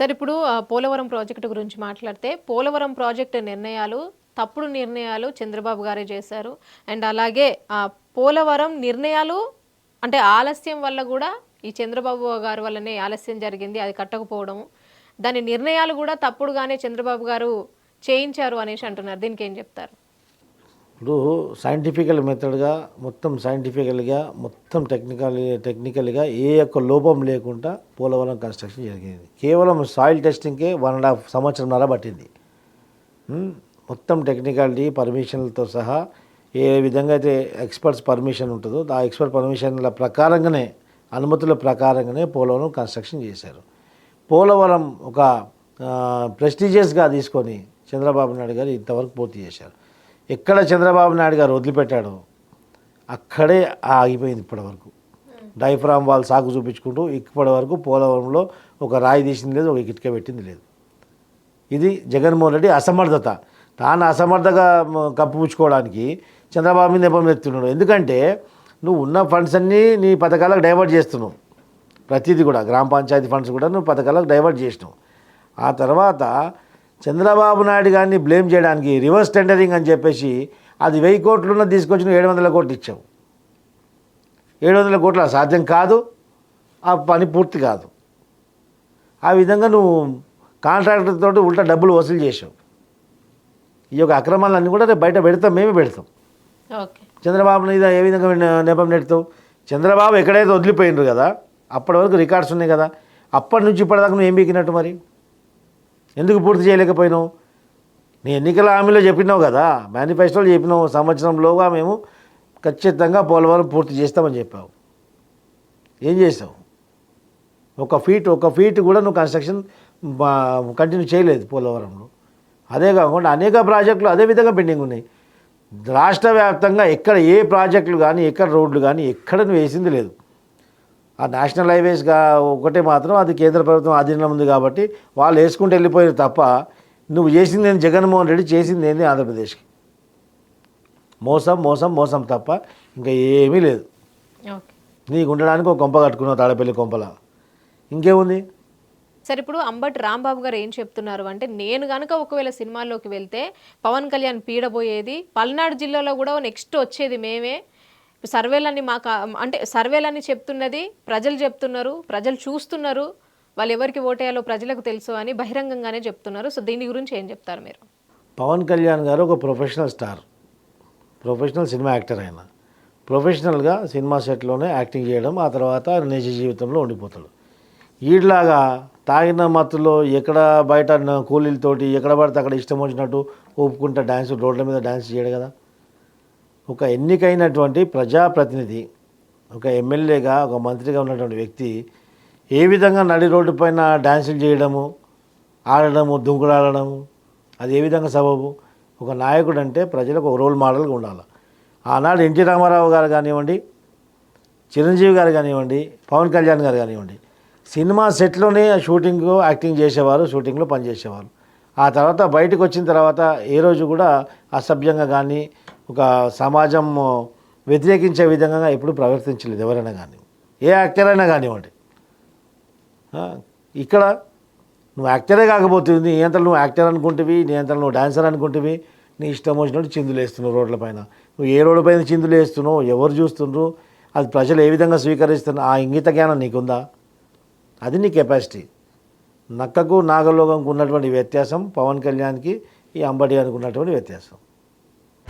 Sir ఇప్పుడు Polavaram project గురించి మాట్లాడితే పోలవరం ప్రాజెక్టు నిర్ణయాలు తప్పుడు నిర్ణయాలు చంద్రబాబు గారే చేశారు. అండ్ అలాగే పోలవరం నిర్ణయాలు అంటే ఆలస్యం వల్ల కూడా ఈ చంద్రబాబు గారి వల్లనే ఆలస్యం జరిగింది అది కట్టకపోవడం దాని నిర్ణయాలు కూడా తప్పుడుగానే చంద్రబాబు గారు చేయించారు అనేసి అంటున్నారు. దీనికి ఏం చెప్తారు? ఇప్పుడు సైంటిఫికల్ మెథడ్గా మొత్తం సైంటిఫికల్గా మొత్తం టెక్నికల్ టెక్నికల్గా ఏ యొక్క లోపం లేకుండా పోలవరం కన్స్ట్రక్షన్ జరిగింది. కేవలం సాయిల్ టెస్టింగ్కే వన్ అండ్ హాఫ్ సంవత్సరంన్నర పట్టింది మొత్తం టెక్నికాలిటీ పర్మిషన్లతో సహా ఏ విధంగా అయితే ఎక్స్పర్ట్స్ పర్మిషన్ ఉంటుందో ఆ ఎక్స్పర్ట్ పర్మిషన్ల ప్రకారంగానే అనుమతుల ప్రకారంగానే పోలవరం కన్స్ట్రక్షన్ చేశారు. పోలవరం ఒక ప్రెస్టీజియస్గా తీసుకొని చంద్రబాబు నాయుడు గారు ఇంతవరకు పూర్తి చేశారు. ఎక్కడ చంద్రబాబు నాయుడు గారు వదిలిపెట్టాడో అక్కడే ఆగిపోయింది ఇప్పటివరకు డైఫ్రామ్ వాళ్ళు సాగు చూపించుకుంటూ ఇప్పటి వరకు పోలవరంలో ఒక రాయి తీసింది లేదు ఒక ఇటుక పెట్టింది లేదు. ఇది జగన్మోహన్ రెడ్డి అసమర్థత. తాను అసమర్థగా కప్పుపుచ్చుకోవడానికి చంద్రబాబు మీద నెపం ఎత్తున్నాడు ఎందుకంటే నువ్వు ఉన్న ఫండ్స్ అన్నీ నీ పథకాలకు డైవర్ట్ చేస్తున్నావు. ప్రతిదీ కూడా గ్రామ పంచాయతీ ఫండ్స్ కూడా నువ్వు పథకాలకు డైవర్ట్ చేసినావు. ఆ తర్వాత చంద్రబాబు నాయుడు గారిని బ్లేమ్ చేయడానికి రివర్స్ టెండరింగ్ అని చెప్పేసి అది వెయ్యి కోట్లు ఉన్నది తీసుకొచ్చి నువ్వు ఏడు వందల కోట్లు ఇచ్చావు. ఏడు వందల కోట్లు సాధ్యం కాదు ఆ పని పూర్తి కాదు. ఆ విధంగా నువ్వు కాంట్రాక్టర్ తోటి ఉల్టా డబ్బులు వసూలు చేసావు ఈ యొక్క అక్రమాలన్నీ కూడా రేపు బయట పెడతాం మేమే పెడతాం. చంద్రబాబు మీద ఏ విధంగా నెపం నెడతావు? చంద్రబాబు ఎక్కడైతే వదిలిపోయినరు కదా అప్పటి వరకు రికార్డ్స్ ఉన్నాయి కదా అప్పటి నుంచి ఇప్పటిదాకా నువ్వు ఏం బీకినట్టు మరి? ఎందుకు పూర్తి చేయలేకపోయినావు? నీ ఎన్నికల హామీలో చెప్పినావు కదా మేనిఫెస్టోలో చెప్పినావు సంవత్సరంలోగా మేము ఖచ్చితంగా పోలవరం పూర్తి చేస్తామని చెప్పావు. ఏం చేసావు ఒక ఫీట్ ఒక ఫీట్ కూడా నువ్వు కన్స్ట్రక్షన్ కంటిన్యూ చేయలేదు పోలవరంలో. అదే కాకుండా అనేక ప్రాజెక్టులు అదే విధంగా పెండింగ్ ఉన్నాయి. రాష్ట్ర వ్యాప్తంగా ఎక్కడ ఏ ప్రాజెక్టులు కానీ ఎక్కడ రోడ్లు కానీ ఎక్కడ నువ్వు వేసింది లేదు. ఆ నేషనల్ హైవేస్గా ఒకటే మాత్రం అది కేంద్ర ప్రభుత్వం ఆధీనంలో ఉంది కాబట్టి వాళ్ళు వేసుకుంటూ వెళ్ళిపోయారు తప్ప నువ్వు చేసింది ఏంది? జగన్మోహన్ రెడ్డి చేసింది ఏంది ఆంధ్రప్రదేశ్కి? మోసం మోసం మోసం తప్ప ఇంకా ఏమీ లేదు. నీకు ఉండడానికి ఒక కొంప కట్టుకున్నావు తాడపల్లి కొంపల. ఇంకేముంది? సరే ఇప్పుడు అంబటి రాంబాబు గారు ఏం చెప్తున్నారు అంటే నేను గనుక ఒకవేళ సినిమాల్లోకి వెళ్తే పవన్ కళ్యాణ్ పీడబోయేది పల్నాడు జిల్లాలో కూడా నెక్స్ట్ వచ్చేది మేమే సర్వేలన్నీ మాకు అంటే సర్వేలన్నీ చెప్తున్నది ప్రజలు చెప్తున్నారు ప్రజలు చూస్తున్నారు వాళ్ళు ఎవరికి ఓటేయాలో ప్రజలకు తెలుసు అని బహిరంగంగానే చెప్తున్నారు. సో దీని గురించి ఏం చెప్తారు మీరు? పవన్ కళ్యాణ్ గారు ఒక professional star professional cinema actor ఆయన. ప్రొఫెషనల్గా సినిమా సెట్లోనే యాక్టింగ్ చేయడం ఆ తర్వాత నిజ జీవితంలో ఉండిపోతాడు. వీడిలాగా తాగిన మత్తులో ఎక్కడ బయట కూలీలతోటి ఎక్కడ పడితే అక్కడ ఇష్టం వచ్చినట్టు ఒప్పుకుంటా డ్యాన్స్ రోడ్ల మీద డ్యాన్స్ చేయడు కదా. ఒక ఎన్నికైనటువంటి ప్రజాప్రతినిధి ఒక ఎమ్మెల్యేగా ఒక మంత్రిగా ఉన్నటువంటి వ్యక్తి ఏ విధంగా నడి రోడ్డు పైన డ్యాన్సులు చేయడము ఆడడము దుంకులాడడము అది ఏ విధంగా సబబు? ఒక నాయకుడు అంటే ప్రజలకు ఒక రోల్ మోడల్గా ఉండాలి. ఆనాడు ఎన్టీ రామారావు గారు కానివ్వండి చిరంజీవి గారు కానివ్వండి పవన్ కళ్యాణ్ గారు కానివ్వండి సినిమా సెట్లోనే షూటింగ్ యాక్టింగ్ చేసేవారు షూటింగ్లో పనిచేసేవారు. ఆ తర్వాత బయటకు వచ్చిన తర్వాత ఏ రోజు కూడా అసభ్యంగా కానీ ఒక సమాజం వ్యతిరేకించే విధంగా ఎప్పుడు ప్రవర్తించలేదు ఎవరైనా కానీ. ఏ యాక్టర్ అయినా కానివ్వండి ఇక్కడ నువ్వు యాక్టరే కాకపోతుంది నీ అంతలో నువ్వు యాక్టర్ అనుకుంటేవి నీ అంతలో నువ్వు డాన్సర్ అనుకుంటేవి నీ ఇష్టం వచ్చినట్టు చిందులు వేస్తున్నావు రోడ్లపైన నువ్వు ఏ రోడ్డు పైన చిందులు వేస్తున్నావు ఎవరు చూస్తుండ్రు అది ప్రజలు ఏ విధంగా స్వీకరిస్తున్నారు ఆ ఇంగిత జ్ఞానం నీకుందా? అది నీ కెపాసిటీ. నక్కకు నాగలోకంకు ఉన్నటువంటి వ్యత్యాసం పవన్ కళ్యాణ్కి ఈ అంబడి అనుకున్నటువంటి వ్యత్యాసం.